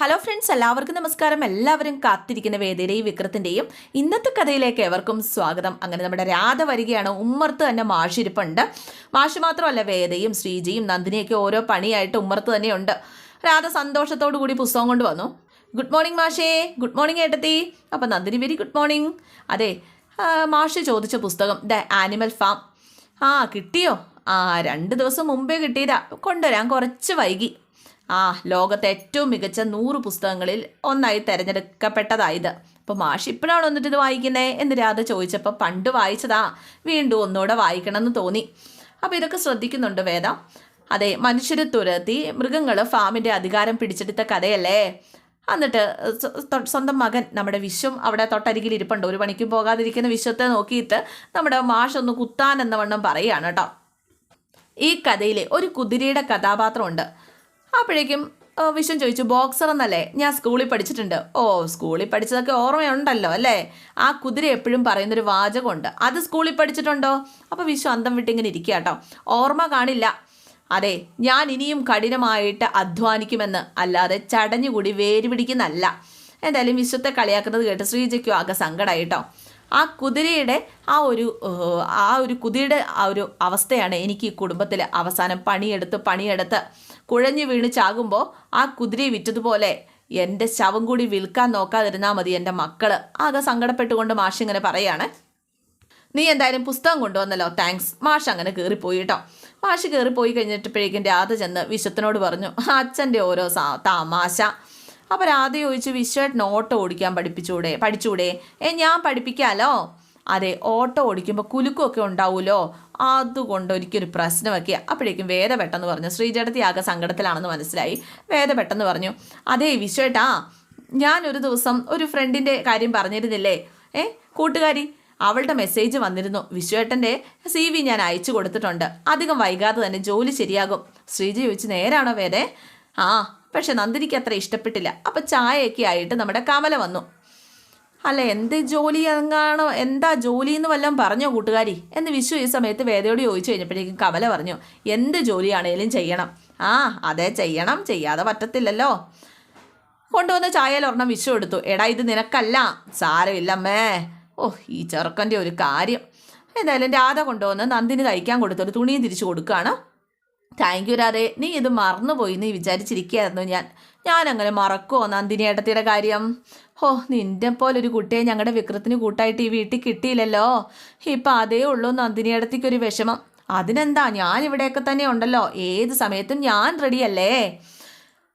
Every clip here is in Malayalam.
ഹലോ ഫ്രണ്ട്സ് എല്ലാവർക്കും നമസ്കാരം. എല്ലാവരും കാത്തിരിക്കുന്ന വേദയുടെയും വിക്രത്തിന്റെയും ഇന്നത്തെ കഥയിലേക്ക് എവർക്കും സ്വാഗതം. അങ്ങനെ നമ്മുടെ രാധ വരികയാണ്. ഉമ്മർത്ത് തന്നെ മാഷിരിപ്പുണ്ട്. മാഷ് മാത്രമല്ല വേദയും ശ്രീജിയും നന്ദിനിയൊക്കെ ഓരോ പണിയായിട്ട് ഉമ്മർത്ത് തന്നെയുണ്ട്. രാധ സന്തോഷത്തോടു കൂടി പുസ്തകം കൊണ്ട് വന്നു. ഗുഡ് മോർണിംഗ് മാഷേ. ഗുഡ് മോർണിംഗ് ഏട്ടത്തി. അപ്പം നന്ദിനി വെരി ഗുഡ് മോർണിംഗ് അതെ മാഷി ചോദിച്ച പുസ്തകം ദ ആനിമൽ ഫാം ആ കിട്ടിയോ? ആ രണ്ട് ദിവസം മുമ്പേ കിട്ടിയതാ. കൊണ്ടുവരാം കുറച്ച് വൈകി. ആ ലോകത്തെ ഏറ്റവും മികച്ച നൂറ് പുസ്തകങ്ങളിൽ ഒന്നായി തിരഞ്ഞെടുക്കപ്പെട്ടതായത്. അപ്പോൾ മാഷ് ഇപ്പോഴാണ് വന്നിട്ട് ഇത് വായിക്കുന്നേ എന്ന് രാധ ചോദിച്ചപ്പോൾ പണ്ട് വായിച്ചതാ. വീണ്ടും ഒന്നുകൂടെ വായിക്കണമെന്ന് തോന്നി. അപ്പോൾ ഇതൊക്കെ ശ്രദ്ധിക്കുന്നുണ്ട് വേദ. അതെ മനുഷ്യരെ തുരത്തി മൃഗങ്ങൾ ഫാമിന്റെ അധികാരം പിടിച്ചെടുത്ത കഥയല്ലേ? എന്നിട്ട് സ്വന്തം മകൻ നമ്മുടെ വിശ്വം അവിടെ തൊട്ടരികിൽ ഇരിപ്പുണ്ട്. ഒരു പണിക്കും പോകാതിരിക്കുന്ന വിശ്വത്തെ നോക്കിയിട്ട് നമ്മുടെ മാഷ് ഒന്ന് കുത്താൻ എന്ന വണ്ണം പറയുകയാണ് കേട്ടോ. ഈ കഥയിലെ ഒരു കുതിരയുടെ കഥാപാത്രമുണ്ട്. അപ്പോഴേക്കും വിഷം ചോദിച്ചു ബോക്സർ എന്നല്ലേ? ഞാൻ സ്കൂളിൽ പഠിച്ചിട്ടുണ്ട്. ഓ സ്കൂളിൽ പഠിച്ചതൊക്കെ ഓർമ്മയുണ്ടല്ലോ അല്ലേ? ആ കുതിര എപ്പോഴും പറയുന്നൊരു വാചകമുണ്ട്. അത് സ്കൂളിൽ പഠിച്ചിട്ടുണ്ടോ? അപ്പോൾ വിശ്വ അന്തം വിട്ടിങ്ങനെ ഇരിക്കുക കേട്ടോ. ഓർമ്മ കാണില്ല. അതെ ഞാൻ ഇനിയും കഠിനമായിട്ട് അധ്വാനിക്കുമെന്ന് അല്ലാതെ ചടഞ്ഞുകൂടി വേര് പിടിക്കുന്നല്ല എന്തായാലും വിശ്വത്തെ കളിയാക്കുന്നത് കേട്ട് ശ്രീജയ്ക്കും ആകെ സങ്കടമായി കേട്ടോ. ആ കുതിരയുടെ ആ ഒരു ആ ഒരു കുതിരയുടെ ആ ഒരു അവസ്ഥയാണ് എനിക്ക് ഈ കുടുംബത്തിൽ അവസാനം പണിയെടുത്ത് പണിയെടുത്ത് കുഴഞ്ഞു വീണ് ചാകുമ്പോൾ ആ കുതിരയെ വിറ്റതുപോലെ എന്റെ ശവം കൂടി വിൽക്കാൻ നോക്കാതിരുന്നാൽ മതി എന്റെ മക്കൾ ആകെ സങ്കടപ്പെട്ടുകൊണ്ട് മാഷ് ഇങ്ങനെ പറയാണ്. നീ എന്തായാലും പുസ്തകം കൊണ്ടുവന്നല്ലോ താങ്ക്സ് മാഷ് അങ്ങനെ കയറിപ്പോയി കേട്ടോ മാഷ് കയറിപ്പോയി കഴിഞ്ഞിട്ടപ്പോഴേക്കും രാധ ചെന്ന് വിശ്വത്തിനോട് പറഞ്ഞു അച്ഛന്റെ ഓരോ സാ തമാശ. അപ്പോൾ രാധ ചോദിച്ചു വിശ്വേട്ടൻ ഓട്ടോ ഓടിക്കാൻ പഠിപ്പിച്ചൂടെ പഠിച്ചൂടെ? ഏ ഞാൻ പഠിപ്പിക്കാലോ? അതെ ഓട്ടോ ഓടിക്കുമ്പോൾ കുലുക്കുമൊക്കെ ഉണ്ടാവുമല്ലോ അതുകൊണ്ട് ഒരിക്കലൊരു പ്രശ്നമൊക്കെ അപ്പോഴേക്കും വേദ പെട്ടെന്ന് പറഞ്ഞു ശ്രീജടത്തി ആകെ സങ്കടത്തിലാണെന്ന് മനസ്സിലായി. വേദ പെട്ടെന്ന് പറഞ്ഞു അതേ വിശ്വേട്ടാ ഞാനൊരു ദിവസം ഒരു ഫ്രണ്ടിന്റെ കാര്യം പറഞ്ഞിരുന്നില്ലേ? ഏ കൂട്ടുകാരി? അവളുടെ മെസ്സേജ് വന്നിരുന്നു വിശ്വേട്ടന്റെ സി വി ഞാൻ അയച്ചു കൊടുത്തിട്ടുണ്ട്. അധികം വൈകാതെ തന്നെ ജോലി ശരിയാകും. ശ്രീജ ചോദിച്ച് നേരാണോ വേദേ? ആ പക്ഷെ നന്ദിനിക്ക് അത്ര ഇഷ്ടപ്പെട്ടില്ല. അപ്പം ചായയൊക്കെ ആയിട്ട് നമ്മുടെ കമല വന്നു. അല്ല എന്ത് ജോലി എങ്ങാണോ എന്താ ജോലി എന്ന് വല്ലതും പറഞ്ഞോ കൂട്ടുകാരി? എന്ന് വിശ്വ ഈ സമയത്ത് വേദയോട് ചോദിച്ചു കഴിഞ്ഞപ്പോഴേക്കും കമല പറഞ്ഞു എന്ത് ജോലിയാണേലും ചെയ്യണം. ആ അതെ ചെയ്യണം ചെയ്യാതെ പറ്റത്തില്ലല്ലോ. കൊണ്ടുവന്ന് ചായയിൽ ഒരെണ്ണം വിശ്വ എടുത്തു. എടാ ഇത് നിനക്കല്ല. സാരമില്ലമ്മേ ഓ ഈ ചെറുക്കന്റെ ഒരു കാര്യം. എന്തായാലും രാധ കൊണ്ടുവന്ന് നന്ദിനി തയ്ക്കാൻ കൊടുത്തൊരു തുണിയും തിരിച്ചു കൊടുക്കുകയാണ്. താങ്ക് യു രാധേ. നീ ഇത് മറന്നുപോയി നീ വിചാരിച്ചിരിക്കുകയായിരുന്നു ഞാൻ. ഞാനങ്ങനെ മറക്കുമോ നന്ദിനി ഏട്ടത്തിയുടെ കാര്യം? ഹോ നിന്റെ പോലൊരു കുട്ടിയെ ഞങ്ങളുടെ വിക്രത്തിന് കൂട്ടായിട്ട് ഈ വീട്ടിൽ കിട്ടിയില്ലല്ലോ. ഇപ്പം അതേ ഉള്ളൂ നന്ദിനിയടത്തേക്കൊരു വിഷമം. അതിനെന്താ? ഞാൻ ഇവിടെയൊക്കെ തന്നെ ഉണ്ടല്ലോ. ഏത് സമയത്തും ഞാൻ റെഡിയല്ലേ?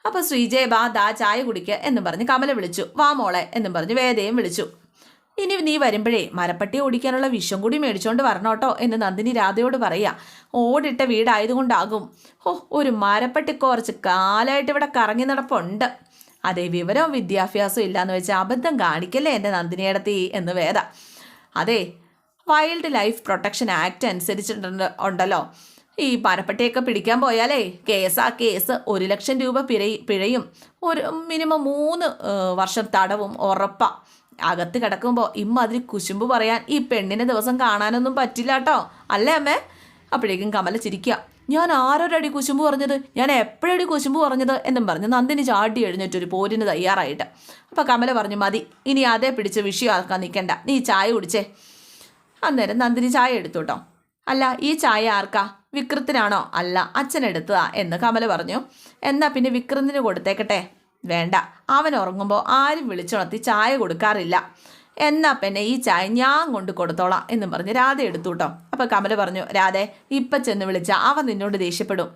അപ്പോൾ ശ്രീജയ ബാ ദാ ചായ കുടിക്കുക എന്നും പറഞ്ഞ് കമല വിളിച്ചു. വാ മോളെ എന്നും പറഞ്ഞ് വേദയും വിളിച്ചു. ഇനി നീ വരുമ്പോഴേ മരപ്പട്ടി ഓടിക്കാനുള്ള വിഷം കൂടി മേടിച്ചോണ്ട് വരണോട്ടോ എന്ന് നന്ദിനി രാധയോട് പറയാ. ഓടിട്ട വീടായതുകൊണ്ടാകും. ഓ ഒരു മരപ്പട്ടി കുറച്ച് കാലമായിട്ട് ഇവിടെ കറങ്ങി നടപ്പുണ്ട്. അതേ വിവരവും വിദ്യാഭ്യാസവും ഇല്ലാന്ന് വെച്ചാൽ അബദ്ധം കാണിക്കല്ലേ എന്റെ നന്ദിനിയടത്തി എന്ന് വേദ. അതെ വൈൽഡ് ലൈഫ് പ്രൊട്ടക്ഷൻ ആക്ട് അനുസരിച്ചിട്ടുണ്ട് ഉണ്ടല്ലോ. ഈ മരപ്പട്ടിയൊക്കെ പിടിക്കാൻ പോയാലേ കേസ് ആ കേസ് ഒരു ലക്ഷം രൂപ പിഴ പിഴയും. ഒരു മിനിമം മൂന്ന് വർഷം തടവും ഉറപ്പാ. അകത്ത് കിടക്കുമ്പോൾ ഇമ്മാതിരി കുശുമ്പ് പറയാൻ ഈ പെണ്ണിനെ ദിവസം കാണാനൊന്നും പറ്റില്ല കേട്ടോ അല്ലേ അമ്മേ? അപ്പോഴേക്കും കമല ചിരിക്കുക ഞാൻ ആരോരടി കുശുമ്പ് പറഞ്ഞത്? ഞാൻ എപ്പോഴടി കുശുമ്പ് പറഞ്ഞത്? എന്നും പറഞ്ഞ്. നന്ദിനി ചാടി എഴുന്നേറ്റൊരു പോരിന് തയ്യാറായിട്ട്. അപ്പോൾ കമല പറഞ്ഞു മതി ഇനി അതേ പിടിച്ച് വിഷയമാക്കാൻ നിൽക്കണ്ട നീ ചായ കുടിച്ചേ. അന്നേരം നന്ദിനി ചായ എടുത്തു കേട്ടോ. അല്ല ഈ ചായ ആർക്കാ? വിക്രത്തിനാണോ? അല്ല അച്ഛൻ എടുത്തതാ. എന്ന് കമല പറഞ്ഞു. എന്നാൽ പിന്നെ വിക്രത്തിന് കൊടുത്തേക്കട്ടെ? വേണ്ട. അവൻ ഉറങ്ങുമ്പോൾ ആരും വിളിച്ചുണർത്തി ചായ കൊടുക്കാറില്ല. എന്നാ പിന്നെ ഈ ചായ ഞാൻ കൊണ്ട് കൊടുത്തോളാം എന്നും പറഞ്ഞ് രാധ എടുത്തു കേട്ടോ. അപ്പോൾ കമല പറഞ്ഞു രാധേ ഇപ്പം ചെന്ന് വിളിച്ച അവൻ നിന്നോട് ദേഷ്യപ്പെടും.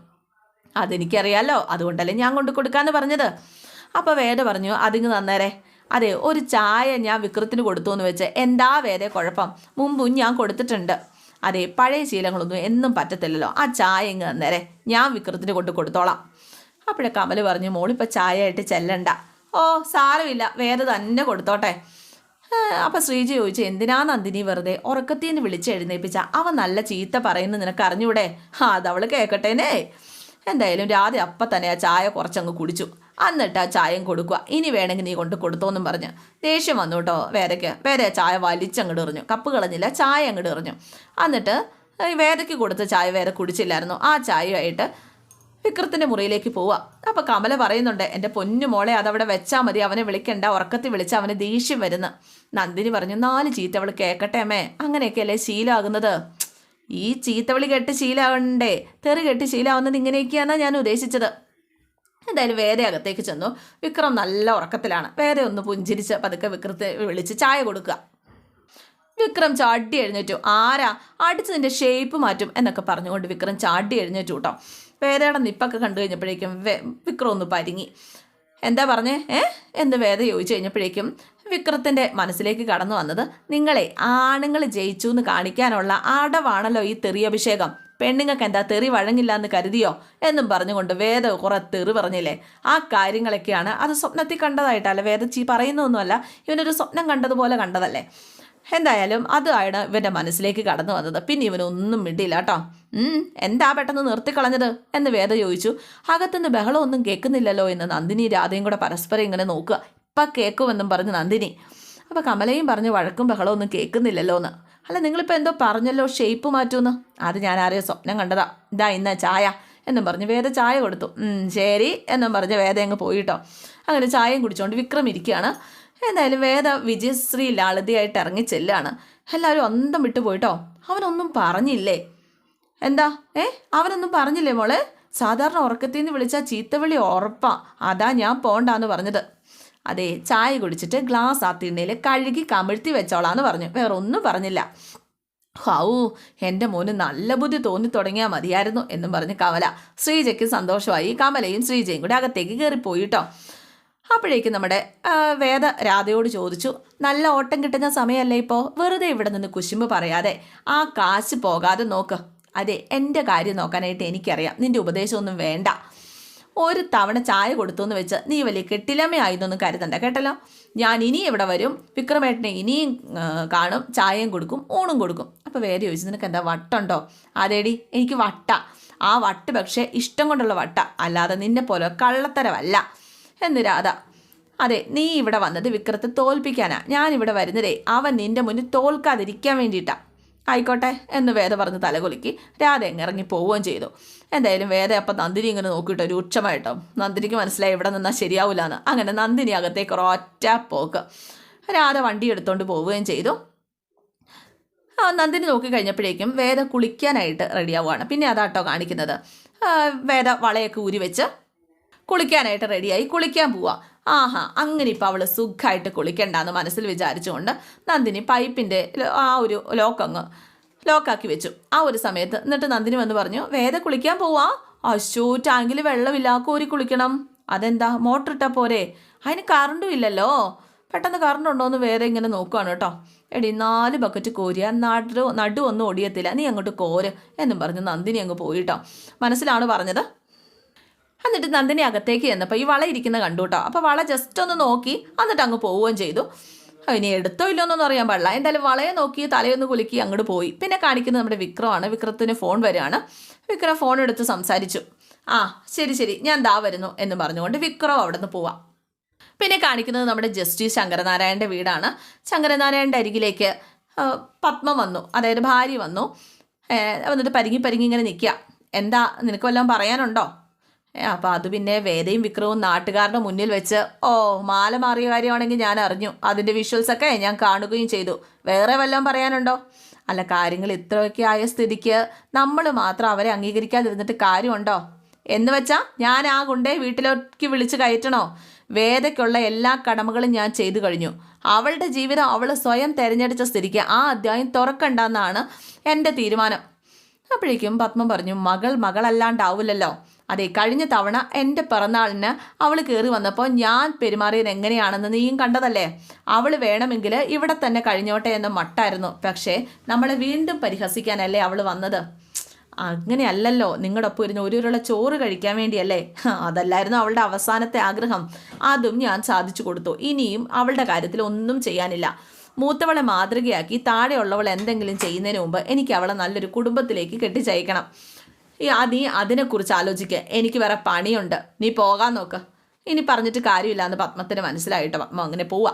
അതെനിക്കറിയാലോ അതുകൊണ്ടല്ലേ ഞാൻ കൊണ്ട് കൊടുക്കാമെന്ന് പറഞ്ഞത്. അപ്പോൾ വേദ പറഞ്ഞു അതിങ്ങ് തന്നേരെ. അതെ ഒരു ചായ ഞാൻ വിക്രത്തിന് കൊടുത്തു എന്ന് വെച്ച് എന്താ വേദ കുഴപ്പം? മുമ്പും ഞാൻ കൊടുത്തിട്ടുണ്ട്. അതെ പഴയ ശീലങ്ങളൊന്നും എന്നും പറ്റത്തില്ലല്ലോ. ആ ചായ ഇങ്ങ് തന്നേരെ. ഞാൻ വിക്രത്തിന് കൊണ്ട് കൊടുത്തോളാം. അപ്പോഴേ കമൽ പറഞ്ഞു മോളിപ്പോൾ ചായ ആയിട്ട് ചെല്ലണ്ട. ഓ സാരമില്ല. വേറെ തന്നെ കൊടുത്തോട്ടെ. അപ്പം ശ്രീജി ചോദിച്ചു എന്തിനാ നന്ദിനി വെറുതെ ഉറക്കത്തിൽ നിന്ന് വിളിച്ച് അവൻ നല്ല ചീത്ത പറയുന്നു നിനക്ക് അറിഞ്ഞൂടെ? ആ അതവൾ കേൾക്കട്ടേനേ എന്തായാലും രാധ അപ്പം തന്നെ ആ ചായ കുറച്ചങ്ങ് കുടിച്ചു. എന്നിട്ട് ആ ചായം കൊടുക്കുക ഇനി വേണമെങ്കിൽ നീ കൊണ്ട് കൊടുത്തോന്നും പറഞ്ഞ്. ദേഷ്യം വന്നു കേട്ടോ വേദയ്ക്ക്. വേറെ ചായ വലിച്ചങ്ങോട്ട് എറിഞ്ഞു. കപ്പ് കളഞ്ഞില്ല ചായ അങ്ങട് എറിഞ്ഞു. എന്നിട്ട് വേദയ്ക്ക് കൊടുത്ത ചായ വേറെ കുടിച്ചില്ലായിരുന്നു. ആ ചായയായിട്ട് വിക്രത്തിന്റെ മുറിയിലേക്ക് പോവുക. അപ്പോൾ കമല പറയുന്നുണ്ട് എന്റെ പൊന്നു മോളെ അതവിടെ വെച്ചാൽ മതി. അവനെ വിളിക്കണ്ട. ഉറക്കത്തിൽ വിളിച്ച് അവന് ദേഷ്യം വരുന്നു. നന്ദിനി പറഞ്ഞു നാല് ചീത്ത അവൾ കേക്കട്ടെ അമ്മേ. അങ്ങനെയൊക്കെയല്ലേ ശീലമാകുന്നത് ഈ ചീത്തവിളി കേട്ട് ശീലാവണ്ടേ. തെറി കേട്ട് ശീലാവുന്നത് ഇങ്ങനെയൊക്കെയാണ് ഞാൻ ഉദ്ദേശിച്ചത്. എന്തായാലും വേദ അകത്തേക്ക് ചെന്നു. വിക്രം നല്ല ഉറക്കത്തിലാണ്. വേറെ ഒന്ന് പുഞ്ചിരിച്ച് പതുക്കെ വിക്രത്തെ വിളിച്ച് ചായ കൊടുക്കുക. വിക്രം ചാടി എഴുന്നേറ്റു. ആരാ? അടിച്ച് ഷേപ്പ് മാറ്റും എന്നൊക്കെ പറഞ്ഞുകൊണ്ട് വിക്രം ചാടി എഴുന്നേറ്റു കേട്ടോ വേദയുടെ നിപ്പൊക്കെ കണ്ടു കഴിഞ്ഞപ്പോഴേക്കും വിക്രം ഒന്ന് പരിങ്ങി. എന്താ പറഞ്ഞേ? ഏ? എന്ന് വേദ ചോദിച്ചു കഴിഞ്ഞപ്പോഴേക്കും വിക്രത്തിന്റെ മനസ്സിലേക്ക് കടന്നു വന്നത് നിങ്ങളെ ആണുങ്ങൾ ജയിച്ചു എന്ന് കാണിക്കാനുള്ള അടവാണല്ലോ ഈ തെറി അഭിഷേകം. പെണ്ണുങ്ങൾക്ക് എന്താ തെറി വഴങ്ങില്ല എന്ന് കരുതിയോ? എന്നും പറഞ്ഞുകൊണ്ട് വേദ കുറെ തെറി പറഞ്ഞില്ലേ? ആ കാര്യങ്ങളൊക്കെയാണ് അത് സ്വപ്നത്തിൽ കണ്ടതായിട്ടല്ല വേദ ചീ പറയുന്നൊന്നുമല്ല ഇവനൊരു സ്വപ്നം കണ്ടതുപോലെ കണ്ടതല്ലേ? എന്തായാലും അതാണ് ഇവന്റെ മനസ്സിലേക്ക് കടന്നു വന്നത്. പിന്നെ ഇവനൊന്നും മിണ്ടിയില്ല കേട്ടോ. എന്താ പെട്ടെന്ന് നിർത്തിക്കളഞ്ഞത്? എന്ന് വേദ ചോദിച്ചു. അകത്തുനിന്ന് ബഹളമൊന്നും കേൾക്കുന്നില്ലല്ലോ എന്ന് നന്ദിനി രാധയും കൂടെ പരസ്പരം ഇങ്ങനെ നോക്കുക. ഇപ്പം കേൾക്കുമെന്നും പറഞ്ഞു നന്ദിനി. അപ്പോൾ കമലയും പറഞ്ഞു വഴക്കും ബഹളമൊന്നും കേൾക്കുന്നില്ലല്ലോ എന്ന്. അല്ല നിങ്ങളിപ്പോൾ എന്തോ പറഞ്ഞല്ലോ ഷേപ്പ് മാറ്റുമെന്ന് അത് ഞാൻ ആരെയോ സ്വപ്നം കണ്ടതാ. ഇതാ ഇന്ന ചായ എന്നും പറഞ്ഞ് വേദ ചായ കൊടുത്തു. ശരി എന്നും പറഞ്ഞ് വേദ അങ്ങ് പോയിട്ടോ അങ്ങനെ ചായയും കുടിച്ചുകൊണ്ട് വിക്രം ഇരിക്കുകയാണ്. എന്തായാലും വേദ വിജയശ്രീ ലാളിതയായിട്ട് ഇറങ്ങി ചെല്ലാണ്. എല്ലാവരും അന്തം വിട്ടു പോയിട്ടോ? അവനൊന്നും പറഞ്ഞില്ലേ? എന്താ? ഏ? അവനൊന്നും പറഞ്ഞില്ലേ മോളെ? സാധാരണ ഉറക്കത്തിൽ നിന്ന് വിളിച്ചാൽ ചീത്തവിളി ഉറപ്പാ. അതാ ഞാൻ പോണ്ടാന്ന് പറഞ്ഞത്. അതെ ചായ കുടിച്ചിട്ട് ഗ്ലാസ് ആ തിണ്ണയിൽ കഴുകി കമിഴ്ത്തി വെച്ചോളാന്ന് പറഞ്ഞു. വേറെ ഒന്നും പറഞ്ഞില്ല. ഹൗ എന്റെ മോന് നല്ല ബുദ്ധി തോന്നി തുടങ്ങിയാൽ മതിയായിരുന്നു എന്നും പറഞ്ഞ് കമല ശ്രീജയ്ക്ക് സന്തോഷമായി. കമലയും ശ്രീജയും കൂടെ അകത്തേക്ക് കയറിപ്പോയി കേട്ടോ അപ്പോഴേക്കും നമ്മുടെ വേദ രാധയോട് ചോദിച്ചു നല്ല ഓട്ടം കിട്ടുന്ന സമയമല്ലേ ഇപ്പോൾ വെറുതെ ഇവിടെ നിന്ന് കുശുമ്പ് പറയാതെ ആ കാശ് പോകാതെ നോക്ക്. അതെ എന്റെ കാര്യം നോക്കാനായിട്ട് എനിക്കറിയാം. നിന്റെ ഉപദേശമൊന്നും വേണ്ട. ഒരു തവണ ചായ കൊടുത്തു എന്ന് വെച്ച് നീ വലിയ കെട്ടിലമ്മയായിരുന്നൊന്നും കരുതണ്ട കേട്ടല്ലോ? ഞാൻ ഇനി ഇവിടെ വരും? വിക്രമേട്ടനെ ഇനിയും കാണും ചായയും കൊടുക്കും ഊണും കൊടുക്കും. അപ്പോൾ വേറെ ചോദിച്ചു നിനക്ക് എന്താ വട്ടുണ്ടോ? അതേടി എനിക്ക് വട്ട. ആ വട്ട് പക്ഷേ ഇഷ്ടം കൊണ്ടുള്ള വട്ട. അല്ലാതെ നിന്നെ പോലെ കള്ളത്തരമല്ല. എന്ന് രാധ. അതെ നീ ഇവിടെ വന്നത് വിക്രത്തെ തോൽപ്പിക്കാനാ. ഞാനിവിടെ വരുന്നതേ അവൻ നിന്റെ മുന്നിൽ തോൽക്കാതിരിക്കാൻ വേണ്ടിയിട്ടാ. ആയിക്കോട്ടെ എന്ന് വേദ പറഞ്ഞ് തലകുലുക്കി രാധ ഇറങ്ങി പോവുകയും ചെയ്തു. എന്തായാലും വേദ അപ്പം നന്ദിനി ഇങ്ങനെ നോക്കിയിട്ട് രൂക്ഷമായിട്ടോ നന്ദിനിക്ക് മനസ്സിലായി ഇവിടെ നിന്നാൽ ശരിയാവില്ല എന്ന് അങ്ങനെ നന്ദിനി അകത്തേക്ക് ഒരൊറ്റ പോക്ക്. രാധ വണ്ടി എടുത്തുകൊണ്ട് പോവുകയും ചെയ്തു. നന്ദിനി നോക്കി കഴിഞ്ഞപ്പോഴേക്കും വേദ കുളിക്കാനായിട്ട് റെഡിയാവുകയാണ് പിന്നെ അതാട്ടോ കാണിക്കുന്നത്. വേദ വളയൊക്കെ ഊരി വെച്ച് കുളിക്കാനായിട്ട് റെഡിയായി കുളിക്കാൻ പോവാം. ആഹാ അങ്ങനെ ഇപ്പോൾ അവൾ സുഖമായിട്ട് കുളിക്കണ്ടെന്ന് മനസ്സിൽ വിചാരിച്ചുകൊണ്ട് നന്ദിനി പൈപ്പിന്റെ ആ ഒരു ലോക്കങ്ങ് ലോക്കാക്കി വെച്ചു. ആ ഒരു സമയത്ത് എന്നിട്ട് നന്ദിനി വന്ന് പറഞ്ഞു വേദ കുളിക്കാൻ പോവാ? അശോ ടാങ്കിൽ വെള്ളമില്ല കോരി കുളിക്കണം. അതെന്താ മോട്ടർ ഇട്ടാൽ പോരെ? അതിന് കറണ്ടും ഇല്ലല്ലോ. പെട്ടെന്ന് കറണ്ട് ഉണ്ടോ എന്ന് വേറെ ഇങ്ങനെ നോക്കുകയാണ് കേട്ടോ. എടി നാല് ബക്കറ്റ് കോരിയ നടു നടു ഒന്നും ഒടിയത്തില്ല. നീ അങ്ങോട്ട് കോര് എന്നും പറഞ്ഞ് നന്ദിനി അങ്ങ് പോയിട്ടോ മനസ്സിലാണ് പറഞ്ഞത്. എന്നിട്ട് നന്ദിനി അകത്തേക്ക് ചെന്നപ്പോൾ ഈ വള ഇരിക്കുന്ന കണ്ടു കേട്ടോ അപ്പോൾ വള ജസ്റ്റ് ഒന്ന് നോക്കി എന്നിട്ട് അങ്ങ് പോവുകയും ചെയ്തു. ഇനി എടുത്തോ ഇല്ലോ എന്നൊന്നും അറിയാൻ പാടില്ല. എന്തായാലും വളയെ നോക്കി തലയൊന്ന് കുലുക്കി അങ്ങോട്ട് പോയി. പിന്നെ കാണിക്കുന്നത് നമ്മുടെ വിക്രമാണ്. വിക്രത്തിന് ഫോൺ വരികയാണ്. വിക്രം ഫോൺ എടുത്ത് സംസാരിച്ചു. ആ ശരി ശരി. ഞാൻ ദാ വരുന്നു എന്ന് പറഞ്ഞുകൊണ്ട് വിക്രം അവിടെ നിന്ന് പോവാം. പിന്നെ കാണിക്കുന്നത് നമ്മുടെ ജസ്റ്റിസ് ശങ്കരനാരായണന്റെ വീടാണ്. ശങ്കരനാരായണന്റെ അരികിലേക്ക് പത്മ വന്നു. അതായത് ഭാര്യ വന്നു. വന്നിട്ട് പരിങ്ങി പരിങ്ങി ഇങ്ങനെ നിൽക്കുക എന്താ നിനക്ക് വല്ലതും പറയാനുണ്ടോ? അപ്പോൾ അത് പിന്നെ വേദയും വിക്രവും നാട്ടുകാരുടെ മുന്നിൽ വെച്ച് ഓ മാല മാറിയ കാര്യമാണെങ്കിൽ ഞാൻ അറിഞ്ഞു. അതിന്റെ വിഷ്വൽസൊക്കെ ഞാൻ കാണുകയും ചെയ്തു. വേറെ വല്ലതും പറയാനുണ്ടോ? അല്ല കാര്യങ്ങൾ ഇത്രയൊക്കെ ആയ സ്ഥിതിക്ക് നമ്മൾ മാത്രം അവരെ അംഗീകരിക്കാതിരുന്നിട്ട് കാര്യമുണ്ടോ? എന്ന് വെച്ചാൽ ഞാൻ ആ ഗുണ്ടേ വീട്ടിലേക്ക് വിളിച്ച് കയറ്റണോ? വേദയ്ക്കുള്ള എല്ലാ കടമകളും ഞാൻ ചെയ്തു കഴിഞ്ഞു. അവളുടെ ജീവിതം അവൾ സ്വയം തിരഞ്ഞെടുത്ത സ്ഥിതിക്ക് ആ അധ്യായം തുറക്കണ്ടെന്നാണ് എന്റെ തീരുമാനം. അപ്പോഴേക്കും പത്മം പറഞ്ഞു മകൾ മകളല്ലാണ്ടാവില്ലല്ലോ. അതെ കഴിഞ്ഞ തവണ എന്റെ പിറന്നാളിന് അവൾ കയറി വന്നപ്പോൾ ഞാൻ പെരുമാറിയത് എങ്ങനെയാണെന്ന് നീയും കണ്ടതല്ലേ? അവൾ വേണമെങ്കിൽ ഇവിടെ തന്നെ കഴിഞ്ഞോട്ടെ എന്ന മട്ടായിരുന്നു. പക്ഷേ നമ്മളെ വീണ്ടും പരിഹസിക്കാനല്ലേ അവൾ വന്നത്? അങ്ങനെയല്ലല്ലോ നിങ്ങളുടെ ഒപ്പം ഇരുന്ന് ഒരു ഉരുള ചോറ് കഴിക്കാൻ വേണ്ടിയല്ലേ? അതല്ലായിരുന്നു അവളുടെ അവസാനത്തെ ആഗ്രഹം. അതും ഞാൻ സാധിച്ചു കൊടുത്തു. ഇനിയും അവളുടെ കാര്യത്തിൽ ഒന്നും ചെയ്യാനില്ല. മൂത്തവളെ മാതൃകയാക്കി താഴെയുള്ളവൾ എന്തെങ്കിലും ചെയ്യുന്നതിന് മുമ്പ് എനിക്ക് അവളെ നല്ലൊരു കുടുംബത്തിലേക്ക് കെട്ടിച്ചയക്കണം. നീ അതിനെക്കുറിച്ച് ആലോചിക്കുക എനിക്ക് വേറെ പണിയുണ്ട്. നീ പോകാൻ നോക്ക്. ഇനി പറഞ്ഞിട്ട് കാര്യമില്ല എന്ന് പത്മത്തിന് മനസ്സിലായിട്ട് പത്മ അങ്ങനെ പോവാ.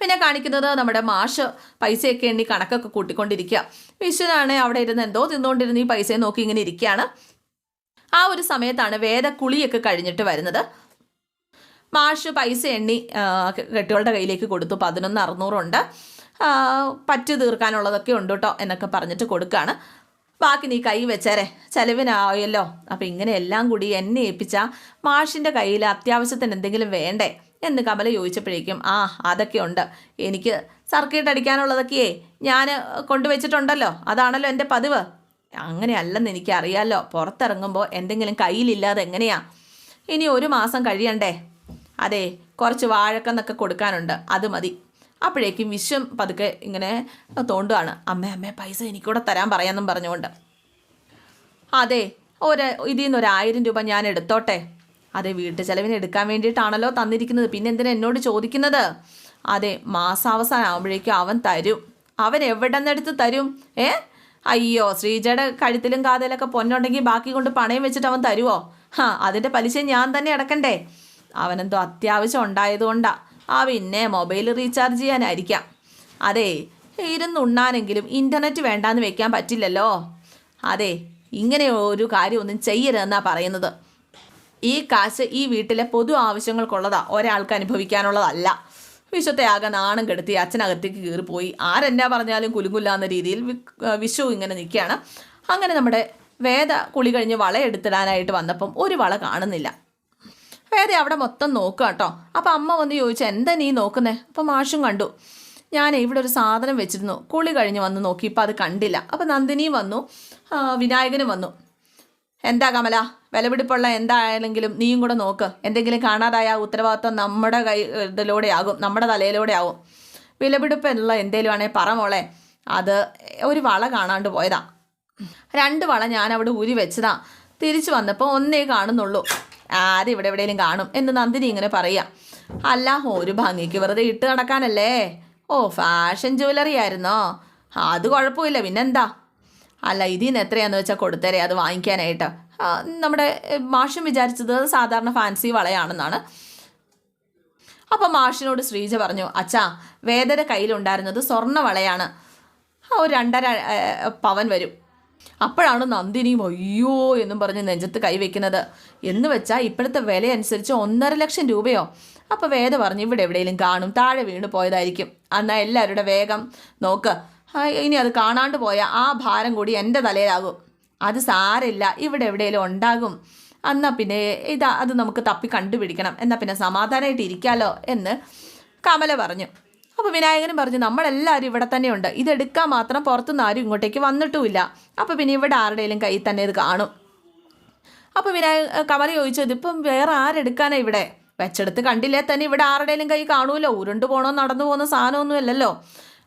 പിന്നെ കാണിക്കുന്നത് നമ്മുടെ മാഷ് പൈസയൊക്കെ എണ്ണി കണക്കൊക്കെ കൂട്ടിക്കൊണ്ടിരിക്കുക വിശ്വനാണ് അവിടെ ഇരുന്ന് എന്തോ തിന്നുകൊണ്ടിരുന്ന് ഈ പൈസയെ നോക്കി ഇങ്ങനെ ഇരിക്കുകയാണ് ആ ഒരു സമയത്താണ് വേദ കുളിയൊക്കെ കഴിഞ്ഞിട്ട് വരുന്നത്. മാഷ് പൈസ എണ്ണി കെട്ടികളുടെ കയ്യിലേക്ക് കൊടുത്തു. പതിനൊന്ന് അറുന്നൂറുണ്ട്. പറ്റ് തീർക്കാനുള്ളതൊക്കെ ഉണ്ട് കേട്ടോ എന്നൊക്കെ പറഞ്ഞിട്ട് കൊടുക്കുകയാണ് ബാക്കി നീ കൈ വെച്ചേരെ. ചെലവിനായല്ലോ. അപ്പം ഇങ്ങനെ എല്ലാം കൂടി എന്നെ ഏൽപ്പിച്ച മാഷിന്റെ കയ്യിൽ അത്യാവശ്യത്തിന് എന്തെങ്കിലും വേണ്ടേ എന്ന് കമല ചോദിച്ചപ്പോഴേക്കും ആ അതൊക്കെ ഉണ്ട്. എനിക്ക് സർക്കിട്ട് അടിക്കാനുള്ളതൊക്കെയേ ഞാൻ കൊണ്ടുവച്ചിട്ടുണ്ടല്ലോ. അതാണല്ലോ എന്റെ പതിവ്. അങ്ങനെയല്ലെന്ന് എനിക്കറിയാമല്ലോ പുറത്തിറങ്ങുമ്പോൾ എന്തെങ്കിലും കയ്യിലില്ലാതെ എങ്ങനെയാ? ഇനി ഒരു മാസം കഴിയണ്ടേ? അതെ കുറച്ച് വാഴക്കെന്നൊക്കെ കൊടുക്കാനുണ്ട്. അത് മതി. അപ്പോഴേക്കും വിശ്വം പതുക്കെ ഇങ്ങനെ തോണ്ടുവാണ്. അമ്മേ അമ്മേ പൈസ എനിക്കൂടെ തരാൻ പറയാമെന്നും പറഞ്ഞുകൊണ്ട്. അതെ ഒരു ഇതിൽ നിന്ന് ഒരായിരം രൂപ ഞാൻ എടുത്തോട്ടെ. അതെ വീട്ടു ചെലവിന് എടുക്കാൻ വേണ്ടിയിട്ടാണല്ലോ തന്നിരിക്കുന്നത്. പിന്നെ എന്തിനാ എന്നോട് ചോദിക്കുന്നത്? അതെ മാസാവസാനം ആകുമ്പോഴേക്കും അവൻ തരും. അവൻ എവിടെ നിന്നെടുത്ത് തരും? ഏ? അയ്യോ ശ്രീജയുടെ കഴുത്തിലും കാതലൊക്കെ പൊന്നുണ്ടെങ്കിൽ ബാക്കി കൊണ്ട് പണയം വെച്ചിട്ട് അവൻ തരുമോ ഹാ അതിന്റെ പലിശ ഞാൻ തന്നെ അടക്കണ്ടേ? അവനെന്തോ അത്യാവശ്യം ഉണ്ടായതുകൊണ്ടാ. ആ പിന്നെ മൊബൈൽ റീചാർജ് ചെയ്യാനായിരിക്കാം. അതെ ഇരുന്നുണ്ണാനെങ്കിലും ഇന്റർനെറ്റ് വേണ്ടാന്ന് വെക്കാൻ പറ്റില്ലല്ലോ. അതെ ഇങ്ങനെ ഒരു കാര്യമൊന്നും ചെയ്യരുതെന്നാണ് പറയുന്നത്. ഈ കാശ് ഈ വീട്ടിലെ പൊതു ആവശ്യങ്ങൾക്കുള്ളതാ ഒരാൾക്ക് അനുഭവിക്കാനുള്ളതല്ല. വിശ്വത്തെ ആകെ നാണം കെടുത്തി അച്ഛനകത്തേക്ക് കയറിപ്പോയി ആരെന്നാ പറഞ്ഞാലും കുലുങ്ങുല്ലാന്ന രീതിയിൽ വിഷു ഇങ്ങനെ നിൽക്കുകയാണ്. അങ്ങനെ നമ്മുടെ വേദ കുളി കഴിഞ്ഞ് വളയെടുത്തിടാനായിട്ട് വന്നപ്പം ഒരു വള കാണുന്നില്ല. വേദ അവിടെ മൊത്തം നോക്കുക കേട്ടോ. അപ്പം അമ്മ വന്ന് ചോദിച്ചു എന്താ നീ നോക്കുന്നേ? അപ്പം മാഷും കണ്ടു. ഞാൻ ഇവിടെ ഒരു സാധനം വെച്ചിരുന്നു. കുളി കഴിഞ്ഞ് വന്ന് നോക്കി. ഇപ്പം അത് കണ്ടില്ല. അപ്പം നന്ദിനിയും വന്നു. വിനായകനും വന്നു. എന്താ കമല? വിലപിടിപ്പുള്ള എന്തായാലെങ്കിലും നീയും കൂടെ നോക്ക്. എന്തെങ്കിലും കാണാതായ ഉത്തരവാദിത്വം നമ്മുടെ കൈ ഇതിലൂടെ ആകും. നമ്മുടെ തലയിലൂടെ ആകും വിലപിടിപ്പ് എന്നുള്ള എന്തേലും ആണെങ്കിൽ പറ മോളെ. അത് ഒരു വള കാണാണ്ട് പോയതാ. രണ്ട് വള ഞാൻ അവിടെ ഊരി വെച്ചതാ. തിരിച്ചു വന്നപ്പോൾ ഒന്നേ കാണുന്നുള്ളൂ. ആദ്യം ഇവിടെ എവിടെയെങ്കിലും കാണും എന്ന് നന്ദിനി ഇങ്ങനെ പറയാം. അല്ല ഒരു ഭംഗിക്ക് വെറുതെ ഇട്ട് നടക്കാനല്ലേ? ഓ ഫാഷൻ ജ്വല്ലറി ആയിരുന്നോ? അത് കുഴപ്പമില്ല പിന്നെന്താ? അല്ല ഇതിന് എത്രയാന്ന് വെച്ചാൽ കൊടുത്തരേ അത് വാങ്ങിക്കാനായിട്ട്. നമ്മുടെ മാഷും വിചാരിച്ചത് സാധാരണ ഫാൻസി വളയാണെന്നാണ്. അപ്പം മാഷിനോട് ശ്രീജ പറഞ്ഞു അച്ഛാ വേദന കയ്യിലുണ്ടായിരുന്നത് സ്വർണ വളയാണ്. ഒരു രണ്ടര പവൻ വരും. അപ്പോഴാണ് നന്ദിനിയും അയ്യോ എന്നും പറഞ്ഞ് നെഞ്ചത്ത് കൈവയ്ക്കുന്നത് എന്ന് വെച്ചാൽ ഇപ്പോഴത്തെ വില അനുസരിച്ച് ഒന്നര ലക്ഷം രൂപയോ? അപ്പോൾ വേദ പറഞ്ഞു ഇവിടെ എവിടെയെങ്കിലും കാണും. താഴെ വീണ് പോയതായിരിക്കും. എന്നാൽ എല്ലാവരുടെ വേഗം നോക്ക്. ഇനി അത് കാണാണ്ട് പോയ ആ ഭാരം കൂടി എന്റെ തലയിലാകും. അത് സാരമില്ല. ഇവിടെ എവിടെയെങ്കിലും ഉണ്ടാകും. എന്നാൽ പിന്നെ ഇതാ അത് നമുക്ക് തപ്പി കണ്ടുപിടിക്കണം. എന്നാൽ പിന്നെ സമാധാനമായിട്ട് ഇരിക്കാമല്ലോ എന്ന് കമല പറഞ്ഞു. അപ്പോൾ വിനായകനും പറഞ്ഞു നമ്മളെല്ലാവരും ഇവിടെ തന്നെയുണ്ട്. ഇതെടുക്കാൻ മാത്രം പുറത്തുനിന്ന് ആരും ഇങ്ങോട്ടേക്ക് വന്നിട്ടുമില്ല. അപ്പോൾ പിന്നെ ഇവിടെ ആരുടെയും കയ്യിൽ തന്നെ ഇത് കാണും. അപ്പോൾ വിനായക കമല ചോദിച്ചു ഇതിപ്പം വേറെ ആരെടുക്കാനാ ഇവിടെ? വെച്ചെടുത്ത് കണ്ടില്ലേ? തന്നെ ഇവിടെ ആരുടെയും കൈ കാണൂലോ ഉരുണ്ട് പോണോ നടന്നു പോകുന്ന സാധനമൊന്നും ഇല്ലല്ലോ.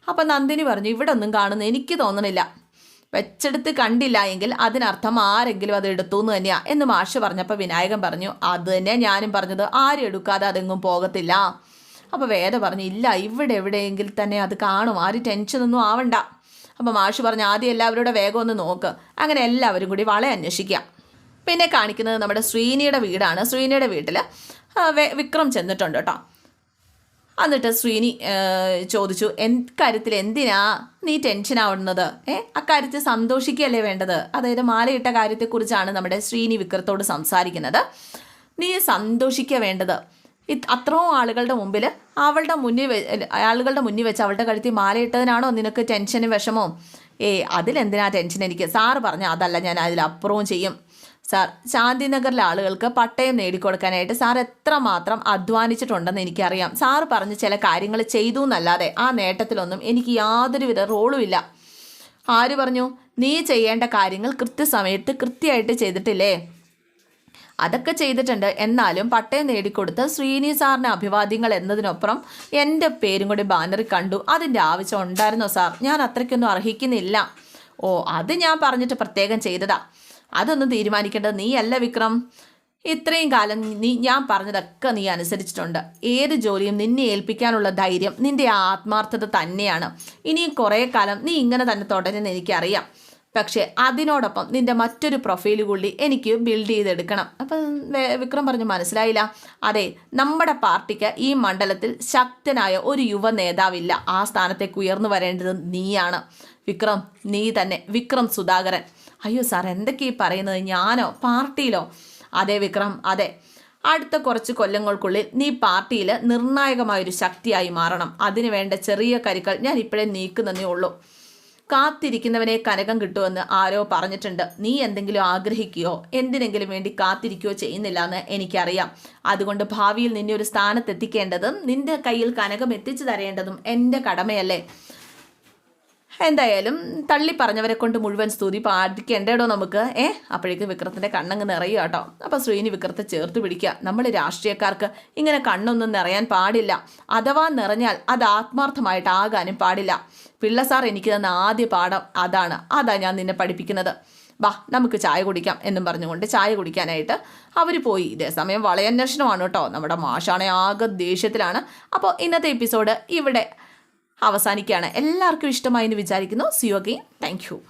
അപ്പം നന്ദിനി പറഞ്ഞു ഇവിടെ ഒന്നും കാണുന്നു എനിക്ക് തോന്നണില്ല. വെച്ചെടുത്ത് കണ്ടില്ല എങ്കിൽ അതിനർത്ഥം ആരെങ്കിലും അത് എടുത്തു എന്ന് തന്നെയാ. എന്ന് മാഷ് പറഞ്ഞപ്പോൾ വിനായകൻ പറഞ്ഞു അത് തന്നെയാണ് ഞാനും പറഞ്ഞത്. ആരും എടുക്കാതെ അതെങ്ങും പോകത്തില്ല. അപ്പോൾ വേദ പറഞ്ഞു ഇല്ല ഇവിടെ എവിടെയെങ്കിൽ തന്നെ അത് കാണും. ആരും ടെൻഷനൊന്നും ആവണ്ട. അപ്പോൾ മാഷ് പറഞ്ഞു ആദ്യം എല്ലാവരുടെ വേഗം ഒന്ന് നോക്ക്. അങ്ങനെ എല്ലാവരും കൂടി വള അന്വേഷിക്കാം പിന്നെ കാണിക്കുന്നത് നമ്മുടെ ശ്രീനിയുടെ വീടാണ്. ശ്രീനിയുടെ വീട്ടിൽ വിക്രം ചെന്നിട്ടുണ്ട് കേട്ടോ. എന്നിട്ട് ശ്രീനി ചോദിച്ചു കാര്യത്തിൽ എന്തിനാ നീ ടെൻഷൻ ആവുന്നത്? ഏ അക്കാര്യത്തിൽ സന്തോഷിക്കുകയല്ലേ വേണ്ടത്? അതായത് മാലയിട്ട കാര്യത്തെക്കുറിച്ചാണ് നമ്മുടെ ശ്രീനി വിക്രത്തോട് സംസാരിക്കുന്നത്. നീ സന്തോഷിക്കുക വേണ്ടത്. അത്രയും ആളുകളുടെ മുമ്പിൽ അവളുടെ മുന്നിൽ ആളുകളുടെ മുന്നിൽ വെച്ച് അവളുടെ കഴുത്തി മാലയിട്ടതിനാണോ നിനക്ക് ടെൻഷനും വിഷമവും? ഏ അതിലെന്തിനാ ടെൻഷൻ എനിക്ക്? സാറ് പറഞ്ഞു അതല്ല ഞാൻ അതിൽ അപ്പുറവും ചെയ്യും. സാർ ശാന്തിനഗറിലെ ആളുകൾക്ക് പട്ടയം നേടിക്കൊടുക്കാനായിട്ട് സാർ എത്രമാത്രം അധ്വാനിച്ചിട്ടുണ്ടെന്ന് എനിക്കറിയാം. സാർ പറഞ്ഞ് ചില കാര്യങ്ങൾ ചെയ്തു എന്നല്ലാതെ ആ നേട്ടത്തിലൊന്നും എനിക്ക് യാതൊരുവിധ റോളും ഇല്ല. ആര് പറഞ്ഞു? നീ ചെയ്യേണ്ട കാര്യങ്ങൾ കൃത്യസമയത്ത് കൃത്യമായിട്ട് ചെയ്തിട്ടില്ലേ? അതൊക്കെ ചെയ്തിട്ടുണ്ട്. എന്നാലും പട്ടയം നേടിക്കൊടുത്ത ശ്രീനി സാറിന് അഭിവാദ്യങ്ങൾ എന്നതിനൊപ്പം എന്റെ പേരും കൂടി ബാനറിൽ കണ്ടു. അതിന്റെ ആവശ്യം ഉണ്ടായിരുന്നോ സാർ ഞാൻ അത്രയ്ക്കൊന്നും അർഹിക്കുന്നില്ല. ഓ അത് ഞാൻ പറഞ്ഞിട്ട് പ്രത്യേകം ചെയ്തതാ. അതൊന്നും തീരുമാനിക്കേണ്ടത് നീയല്ല വിക്രം. ഇത്രയും കാലം നീ ഞാൻ പറഞ്ഞതൊക്കെ നീ അനുസരിച്ചിട്ടുണ്ട്. ഏത് ജോലിയും നിന്നെ ഏൽപ്പിക്കാനുള്ള ധൈര്യം നിന്റെ ആത്മാർത്ഥത തന്നെയാണ്. ഇനിയും കുറേ കാലം നീ ഇങ്ങനെ തന്നെ തുടരുന്ന എനിക്കറിയാം. പക്ഷേ അതിനോടൊപ്പം നിന്റെ മറ്റൊരു പ്രൊഫൈൽ കൂടി എനിക്ക് ബിൽഡ് ചെയ്തെടുക്കണം. അപ്പം വിക്രം പറഞ്ഞു മനസ്സിലായില്ല. അതെ നമ്മുടെ പാർട്ടിക്ക് ഈ മണ്ഡലത്തിൽ ശക്തനായ ഒരു യുവ നേതാവില്ല. ആ സ്ഥാനത്തേക്ക് ഉയർന്നു വരേണ്ടത് നീയാണ്. വിക്രം നീ തന്നെ. വിക്രം സുധാകരൻ. അയ്യോ സാർ എന്തൊക്കെയാ ഈ പറയുന്നത്? ഞാനോ? പാർട്ടിയിലോ? അതെ വിക്രം. അതെ. അടുത്ത കുറച്ച് കൊല്ലങ്ങൾക്കുള്ളിൽ നീ പാർട്ടിയിൽ നിർണായകമായൊരു ശക്തിയായി മാറണം. അതിനുവേണ്ട ചെറിയ കരുക്കൾ ഞാൻ ഇപ്പോഴേ നീക്കുന്നതേ ഉള്ളൂ. കാത്തിരിക്കുന്നവനെ കനകം കിട്ടുമെന്ന് ആരോ പറഞ്ഞിട്ടുണ്ട്. നീ എന്തെങ്കിലും ആഗ്രഹിക്കുകയോ എന്തിനെങ്കിലും വേണ്ടി കാത്തിരിക്കുകയോ ചെയ്യുന്നില്ല എന്ന് എനിക്കറിയാം. അതുകൊണ്ട് ഭാവിയിൽ നിന്നെ ഒരു സ്ഥാനത്തെത്തിക്കേണ്ടതും നിന്റെ കയ്യിൽ കനകം എത്തിച്ചു തരേണ്ടതും എന്റെ കടമയല്ലേ. എന്തായാലും തള്ളി പറഞ്ഞവരെ കൊണ്ട് മുഴുവൻ സ്തുതി പാടിക്കേണ്ടേടോ നമുക്ക്. ഏ അപ്പോഴേക്കും വിക്രത്തിന്റെ കണ്ണങ്ങ് നിറയുക കേട്ടോ. അപ്പോൾ ശ്രീനി വിക്രത്തെ ചേർത്ത് പിടിക്കുക. നമ്മൾ രാഷ്ട്രീയക്കാർക്ക് ഇങ്ങനെ കണ്ണൊന്നും നിറയാൻ പാടില്ല. അഥവാ നിറഞ്ഞാൽ അത് ആത്മാർത്ഥമായിട്ടാകാനും പാടില്ല. പിള്ള സാർ എനിക്ക് തന്ന ആദ്യ പാഠം അതാണ്. അതാ ഞാൻ നിന്നെ പഠിപ്പിക്കുന്നത്. വാ നമുക്ക് ചായ കുടിക്കാം എന്നും പറഞ്ഞുകൊണ്ട് ചായ കുടിക്കാനായിട്ട് അവർ പോയി. ഇതേ സമയം വളയന്വേഷണമാണ് കേട്ടോ. നമ്മുടെ മാഷാണെ ആകെ ദേഷ്യത്തിലാണ്. അപ്പോൾ ഇന്നത്തെ എപ്പിസോഡ് ഇവിടെ അവസാനിക്കുകയാണ്. എല്ലാവർക്കും ഇഷ്ടമായി എന്ന് വിചാരിക്കുന്നു. Thank you